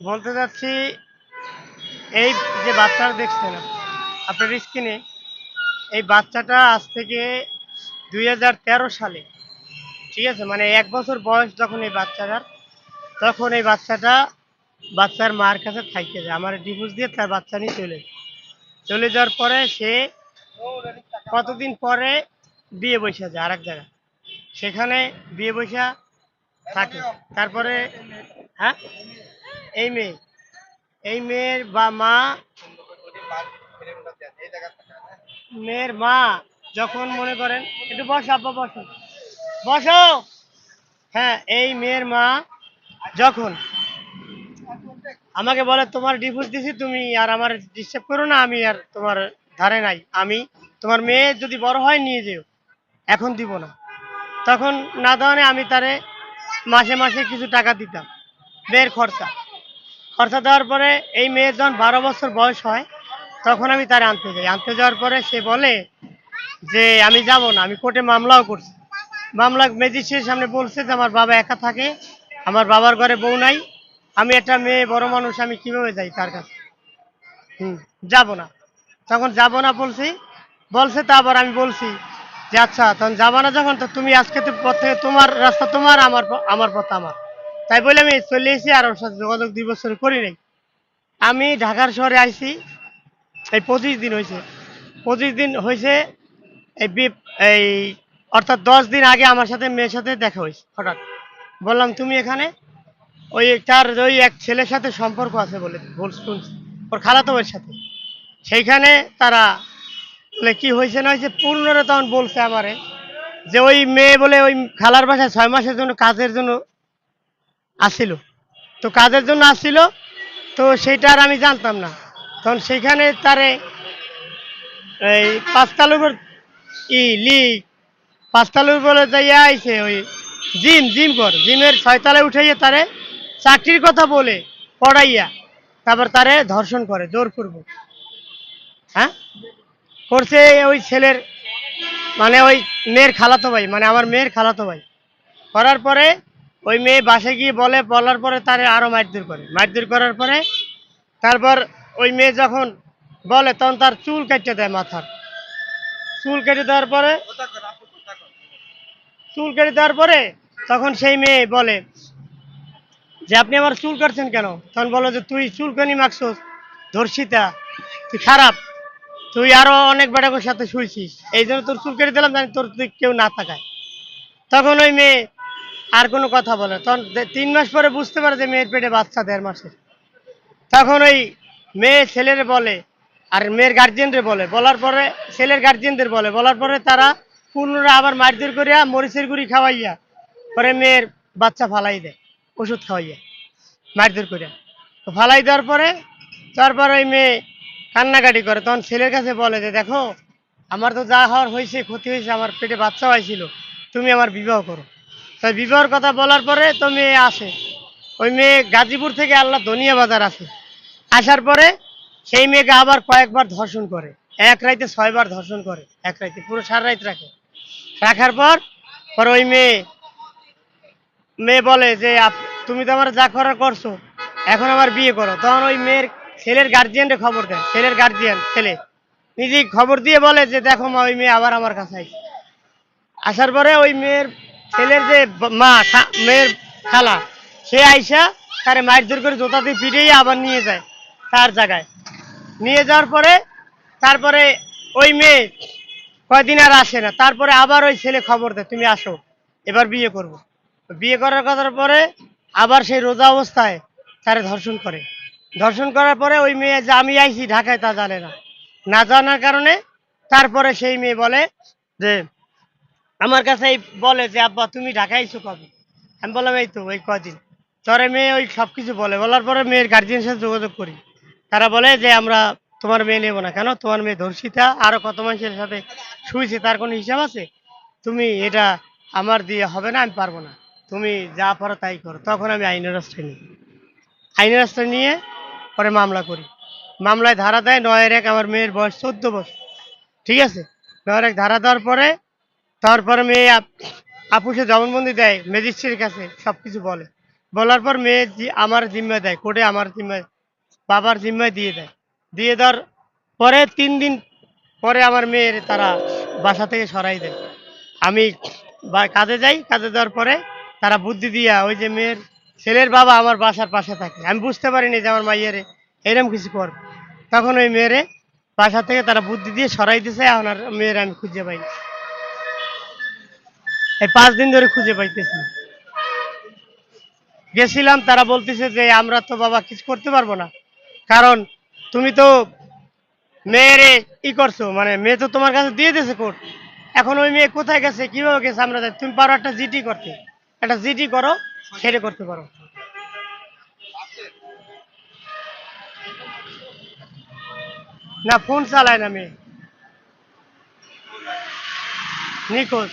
বলতে চাচ্ছি, এই যে বাচ্চাটা দেখছেন, আপনার স্ক্রিনে এই বাচ্চাটা আজ থেকে দুই হাজার তেরো সালে, ঠিক আছে? মানে এক বছর বয়স যখন এই বাচ্চাটার, তখন এই বাচ্চাটা বাচ্চার মার কাছে থাকতে যায়। আমার ডিভোর্স দিয়ে তার বাচ্চা নিয়ে চলে। চলে যাওয়ার পরে সে কতদিন পরে বিয়ে বসে যায় আর এক জায়গায়? সেখানে বিয়ে বসা থাকে। তারপরে হ্যাঁ? এই মেয়ে। এই মেয়ের বা মা। মেয়ের মা, যখন মনে করেন, একটু বস আব্বা, বসো। বসো। হ্যাঁ এই মেয়ের মা, যখন আমাকে বলে, তোমার ডিভোর্স দিছি তুমি আর আমার ডিস্টার্ব করো না, আমি আর তোমার ধারে নাই। আমি তোমার মেয়ে যদি বড় হয়, নিয়ে যেও। এখন দিব না। তখন না দেওয়ানে আমি তারে মাসে মাসে কিছু টাকা দিতাম মেয়ের খরচা। খরচা দেওয়ার পরে এই মেয়ের যখন বারো বছর বয়স হয়, তখন আমি তারে আনতে যাই। আনতে যাওয়ার পরে সে বলে যে, আমি যাব না, আমি কোর্টে মামলাও করছি। মামলা ম্যাজিস্ট্রেটের সামনে বলছে যে, আমার বাবা একা থাকে, আমার বাবার ঘরে বউ নাই, আমি একটা মেয়ে, বড় মানুষ, আমি কীভাবে যাই তার কাছে? হুম, যাব না। তখন যাব না বলছি, বলছে তা আবার আমি বলছি যে আচ্ছা তখন যাবা না যখন, তো তুমি আজকে তো পথ, তোমার রাস্তা তোমার, আমার আমার পথ আমার। তাই বলে আমি চলে এসেছি আর ওর সাথে যোগাযোগ দুই বছর করি নাই। আমি ঢাকার শহরে আইছি, এই পঁচিশ দিন হয়েছে। পঁচিশ দিন হয়েছে, এই বি- এই অর্থাৎ দশ দিন আগে আমার সাথে, মেয়ের সাথে দেখা হয়েছে, হঠাৎ। বললাম, তুমি এখানে? ওই তার, ওই এক ছেলের সাথে সম্পর্ক আছে বলে বল শুনছি, ওর খালাতো ভাইয়ের সাথে। সেইখানে তারা বলে, কি হয়েছে না হয়েছে? পূর্ণরে তখন বলছে আমারে যে ওই মেয়ে বলে ওই খালার বাসায় ছয় মাসের জন্য কাজের জন্য আসছিল তো কাজের জন্য আসছিল তো সেইটা আর আমি জানতাম না। তখন সেইখানে তারে এই পাঁচতালুর উপর ই লি পাঁচতালুর বলে যাইয়া আইছে ওই জিম জিম কর। জিমের ছয়তলায় উঠাইয়া তারে চাকরির কথা বলে পড়াইয়া, তারপর তারে ধর্ষণ করে, জোরপূর্বক। হ্যাঁ? করছে ওই ছেলের মানে ওই মেয়ের খালাতো ভাই মানে আমার মেয়ের খালাতো ভাই। করার পরে ওই মেয়ে বাসে গিয়ে বলে, বলার পরে তারে আরও মারধর করে। মারধর করার পরে তারপর ওই মেয়ে যখন বলে, তখন তার চুল কেটে দেয় মাথার। চুল কেটে দেওয়ার পরে, চুল কেটে দেওয়ার পরে তখন সেই মেয়ে বলে যে, আপনি আমার চুল কাটছেন কেন? তখন বলো যে, তুই চুল কেনি মাখছস? ধর্ষিতা, তুই খারাপ। তুই আরও অনেক বেটাকের সাথে শুয়েছিস এই জন্য তোর চুল কেটে দিলাম, জানি তোর কেউ না থাকায় তখন ওই মেয়ে আর কোনো কথা বলে তখন তিন মাস পরে বুঝতে পারে যে মেয়ের পেটে বাচ্চা দেড় মাসের। তখন ওই মেয়ে ছেলের বলে, আর মেয়ের গার্জিয়ানরে বলে। বলার পরে ছেলের গার্জিয়ানদের বলে। বলার পরে তারা পুনরায় আবার মারধর করিয়া মরিচের গুড়ি খাওয়াইয়া পরে মেয়ের বাচ্চা ফালাই দেয়, ওষুধ খাওয়াইয়া মারধর করিয়া। তো ফালাই দেওয়ার পরে, তারপর ওই মেয়ে কান্নাকাটি করে। তখন ছেলের কাছে বলে যে, দেখো, আমার তো যা হওয়ার হয়েছে, ক্ষতি হয়েছে, আমার পেটে বাচ্চা হয়েছিল তুমি আমার বিবাহ করো। তাই বিবাহের কথা বলার পরে তো মেয়ে আসে। ওই মেয়ে গাজীপুর থেকে আল্লাহ ধনিয়া বাজার আসে। আসার পরে সেই মেয়েকে আবার কয়েকবার ধর্ষণ করে। এক রাইতে ছয়বার ধর্ষণ করে। এক রাইতে পুরো সার রাত রাখে। রাখার পর পর ওই মেয়ে মেয়ে বলে যে তুমি তো আমার যা করার করছ, এখন আমার বিয়ে করো। তখন ওই মেয়ের ছেলের গার্জিয়ানরে খবর দেয়। ছেলের গার্জিয়ান ছেলে। নিজে খবর দিয়ে বলে যে, দেখো মা, ওই মেয়ে আবার আমার কাছে আসার পরে ওই মেয়ের ছেলের যে মা মেয়ের খালা, সে আইসা তারে মারধর করে জোতা দিয়ে পিটিয়ে আবার নিয়ে যায় তার জায়গায়। নিয়ে যাওয়ার পরে, তারপরে ওই মেয়ে কয়দিন আর আসে না। তারপরে আবার ওই ছেলে খবর দেয়, তুমি আসো, এবার বিয়ে করব। বিয়ে করার কথার পরে আবার সেই রোজা অবস্থায় তারে ধর্ষণ করে। ধর্ষণ করার পরে ওই মেয়ে যে, আমি আইছি, ঢাকায় তা জানে না। না জানার কারণে তারপরে সেই মেয়ে বলে যে আমার কাছে বলে যে, আব্বা, তুমি ঢাকায় আইছো কবে? আমি বললাম, এই তো, ওই কদিন। তরে মেয়ে ওই সব কিছু বলে। বলার পরে মেয়ের গার্জিয়ানের সাথে যোগাযোগ করি। তারা বলে যে, আমরা তোমার মেয়ে নেব না। কেন? তোমার মেয়ে ধর্ষিতা। আরও কত মানুষের সাথে শুয়েছে, তার কোনো হিসাব আছে? তুমি এটা আমার দিয়ে হবে না, আমি পারব না। তুমি যা পারো তাই করো। তখন আমি আইনের রাস্তায় নিই। আইনের রাস্তায় নিয়ে পরে মামলা করি। মামলায় ধারা দেয়, নয়ের এক আমার মেয়ের বয়স চোদ্দ বছর। ঠিক আছে? নয়ের এক ধারা দেওয়ার পরে তারপরে মেয়ে আপ- আপুসে জবানবন্দি দেয় ম্যাজিস্ট্রেটের কাছে সব কিছু বলে। বলার পর মেয়ে আমার জিম্মা দেয়, কোর্টে আমার জিম্মা বাবার জিম্মায় দিয়ে দেয়। দিয়ে দেওয়ার পরে তিন দিন পরে আমার মেয়ের তারা বাসা থেকে সরাই দেয়। আমি কাজে যাই, কাজে যাওয়ার পরে তারা বুদ্ধি দিয়া ওই যে মেয়ের ছেলের বাবা আমার বাসার পাশে থাকে। আমি বুঝতে পারিনি যে আমার মাইয়ারে এরম কিছু করবে। তখন ওই মেয়েরে বাসা থেকে তারা বুদ্ধি দিয়ে সরাই দিছে, এখন আর মেয়ের আমি খুঁজে পাই এই পাঁচ দিন ধরে খুঁজে পাইতেছি। গেছিলাম, তারা বলতেছে যে, আমরা তো বাবা কিছু করতে পারব না। কারণ তুমি তো মেয়েরে ই করছ মানে মেয়ে তো তোমার কাছে দিয়ে দিয়েছে কোর্ট এখন ওই মেয়ে কোথায় গেছে, কীভাবে গেছে, আমরা তুমি পারো একটা জিটি করতে। একটা জিটি করো, সেটা করতে পারো। না, ফোন চালায় না মেয়ে। নিখোঁজ।